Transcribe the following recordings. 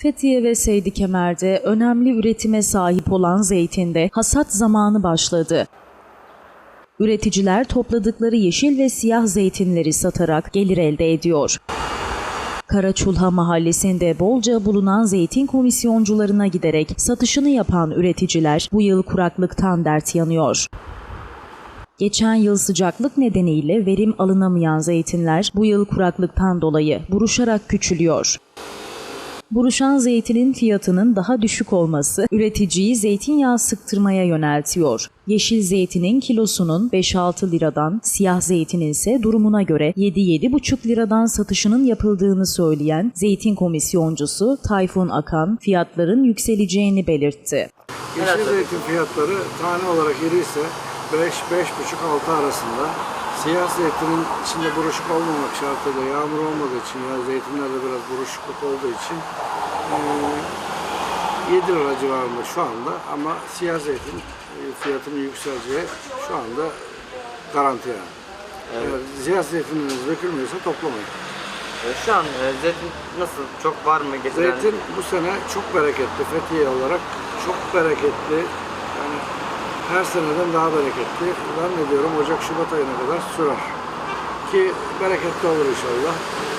Fethiye ve Seydi Kemer'de önemli üretime sahip olan zeytinde hasat zamanı başladı. Üreticiler topladıkları yeşil ve siyah zeytinleri satarak gelir elde ediyor. Karaçulha mahallesinde bolca bulunan zeytin komisyoncularına giderek satışını yapan üreticiler bu yıl kuraklıktan dert yanıyor. Geçen yıl sıcaklık nedeniyle verim alınamayan zeytinler bu yıl kuraklıktan dolayı buruşarak küçülüyor. Buruşan zeytinin fiyatının daha düşük olması üreticiyi zeytinyağı sıktırmaya yöneltiyor. Yeşil zeytinin kilosunun 5-6 liradan, siyah zeytinin ise durumuna göre 7-7,5 liradan satışının yapıldığını söyleyen zeytin komisyoncusu Tayfun Akan fiyatların yükseleceğini belirtti. Yeşil zeytin fiyatları tane olarak iri ise 5-5,5-6 arasında. Siyah zeytinin içinde buruşuk olmamak şartıyla yağmur olmadığı için ya zeytinlerde biraz buruşukluk olduğu için eee, 7 lira civarında şu anda ama siyah zeytin e, fiyatının yükseleceği şu anda garanti yani. Eğer siyah zeytininiz dökülmüyorsa toplamayın. Ee, Şu an e, zeytin nasıl? Çok var mı getiren? Zeytin bu sene çok bereketli. Fethiye olarak çok bereketli. Her seneden daha bereketli. Zannediyorum Ocak Şubat ayına kadar sürer. Ki bereketli olur inşallah.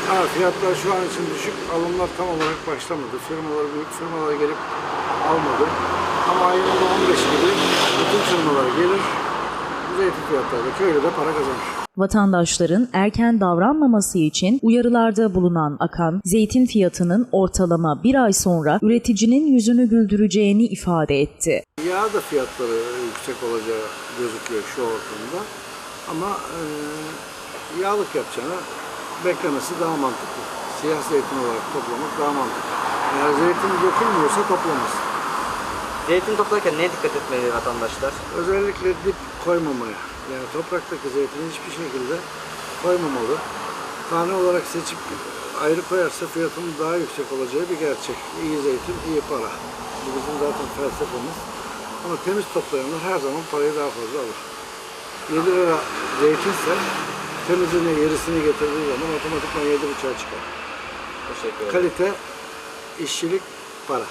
Ha, fiyatlar şu an için düşük. Alımlar tam olarak başlamadı. Firmalar, büyük firmalar gelip almadı. Ama ayın 15 gibi bütün firmalar gelir. Zeytin fiyatlarında köylü de para kazanır. Vatandaşların erken davranmaması için uyarılarda bulunan Akan, zeytin fiyatının ortalama bir ay sonra üreticinin yüzünü güldüreceğini ifade etti. Yağ da fiyatları yüksek olacağı gözüküyor şu ortamda. Ama e, yağlık yapacağına beklemesi daha mantıklı. Siyah zeytin olarak toplamak daha mantıklı. Eğer zeytin dökülmüyorsa toplamaz. Zeytin toplarken neye dikkat etmeli vatandaşlar? Özellikle dip koymamaya. Yani topraktaki zeytini hiçbir şekilde koymamalı. Tane olarak seçip ayrı koyarsa fiyatının daha yüksek olacağı bir gerçek. İyi zeytin, iyi para. Bu bizim zaten felsefemiz. Ama temiz toplayanlar her zaman parayı daha fazla alır. 7 lira zeytinse temizini, yerisini getirdiği zaman otomatikman 7,5'a çıkar. Kalite, işçilik, para.